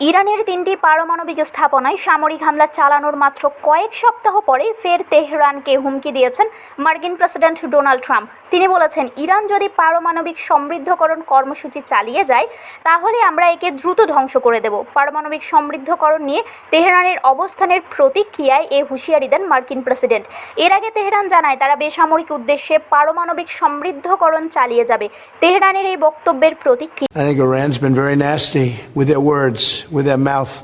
ইরানের তিনটি পারমাণবিক স্থাপনায় সামরিক হামলা চালানোর মাত্র কয়েক সপ্তাহ পরে ফের তেহরানকে হুমকি দিয়েছেন মার্কিন প্রেসিডেন্ট ডোনাল্ড ট্রাম্প। তিনি বলেছেন, ইরান যদি পারমাণবিক সমৃদ্ধকরণ কর্মসূচি চালিয়ে যায়, তাহলে আমরা একে দ্রুত ধ্বংস করে দেব। পারমাণবিক সমৃদ্ধকরণ নিয়ে তেহরানের অবস্থানের প্রতিক্রিয়ায় এ হুঁশিয়ারি দেন মার্কিন প্রেসিডেন্ট। এর আগে তেহরান জানায়, তারা বেসামরিক উদ্দেশ্যে পারমাণবিক সমৃদ্ধকরণ চালিয়ে যাবে। তেহরানের এই বক্তব্যের প্রতিক্রিয়া With their mouth.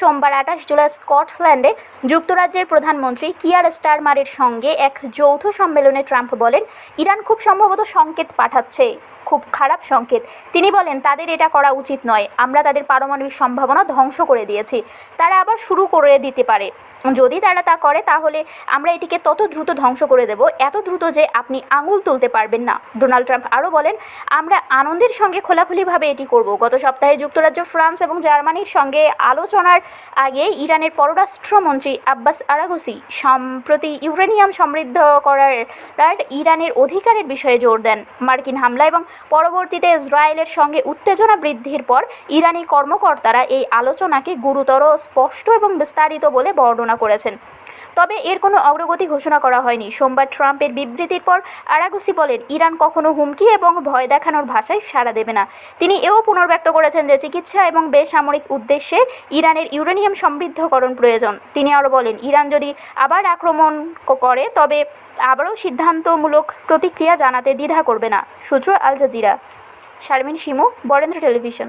সোমবার আঠাশ জুলাই স্কটল্যান্ডে যুক্তরাজ্যের প্রধানমন্ত্রী কিয়ার স্টারমারের সঙ্গে এক যৌথ সম্মেলনে ট্রাম্প বলেন, ইরান খুব সম্ভবত সংকেত পাঠাচ্ছে খুব খারাপ সংকেত। তিনি বলেন, তাদের এটা করা উচিত নয়। আমরা তাদের পারমাণবিক সম্ভাবনা ধ্বংস করে দিয়েছি। তারা আবার শুরু করে দিতে পারে। যদি তারা তা করে, তাহলে আমরা এটিকে তত দ্রুত ধ্বংস করে দেব, এত দ্রুত যে আপনি আঙুল তুলতে পারবেন না। ডোনাল্ড ট্রাম্প আরও বলেন, আমরা আনন্দের সঙ্গে খোলাখুলিভাবে এটি করব। গত সপ্তাহে যুক্তরাজ্য, ফ্রান্স এবং জার্মানির সঙ্গে আলোচনার আগে ইরানের পররাষ্ট্রমন্ত্রী আব্বাস আরাগুসি সম্প্রতি ইউরেনিয়াম সমৃদ্ধ করার ইরানের অধিকারের বিষয়ে জোর দেন। মার্কিন হামলা এবং পরবর্তীতে ইসরায়েলের সঙ্গে উত্তেজনা বৃদ্ধির পর ইরানি কর্মকর্তারা এই আলোচনাকে গুরুতর, স্পষ্ট এবং বিস্তারিত বলে বর্ণনা করেছেন। তবে এর কোনো অগ্রগতি ঘোষণা করা হয়নি। সোমবার ট্রাম্পের বিবৃতির পর আরাগুসি বলেন, ইরান কখনো হুমকি এবং ভয় দেখানোর ভাষায় সাড়া দেবে না। তিনি এও পুনর্ব্যক্ত করেছেন যে চিকিৎসা এবং বেসামরিক উদ্দেশ্যে ইরানের ইউরেনিয়াম সমৃদ্ধকরণ প্রয়োজন। তিনি আরও বলেন, ইরান যদি আবার আক্রমণ করে, তবে আবারও সিদ্ধান্তমূলক প্রতিক্রিয়া জানাতে দ্বিধা করবে না। সূত্র Al Jazeera. Sharmin Shimu, Barendra television.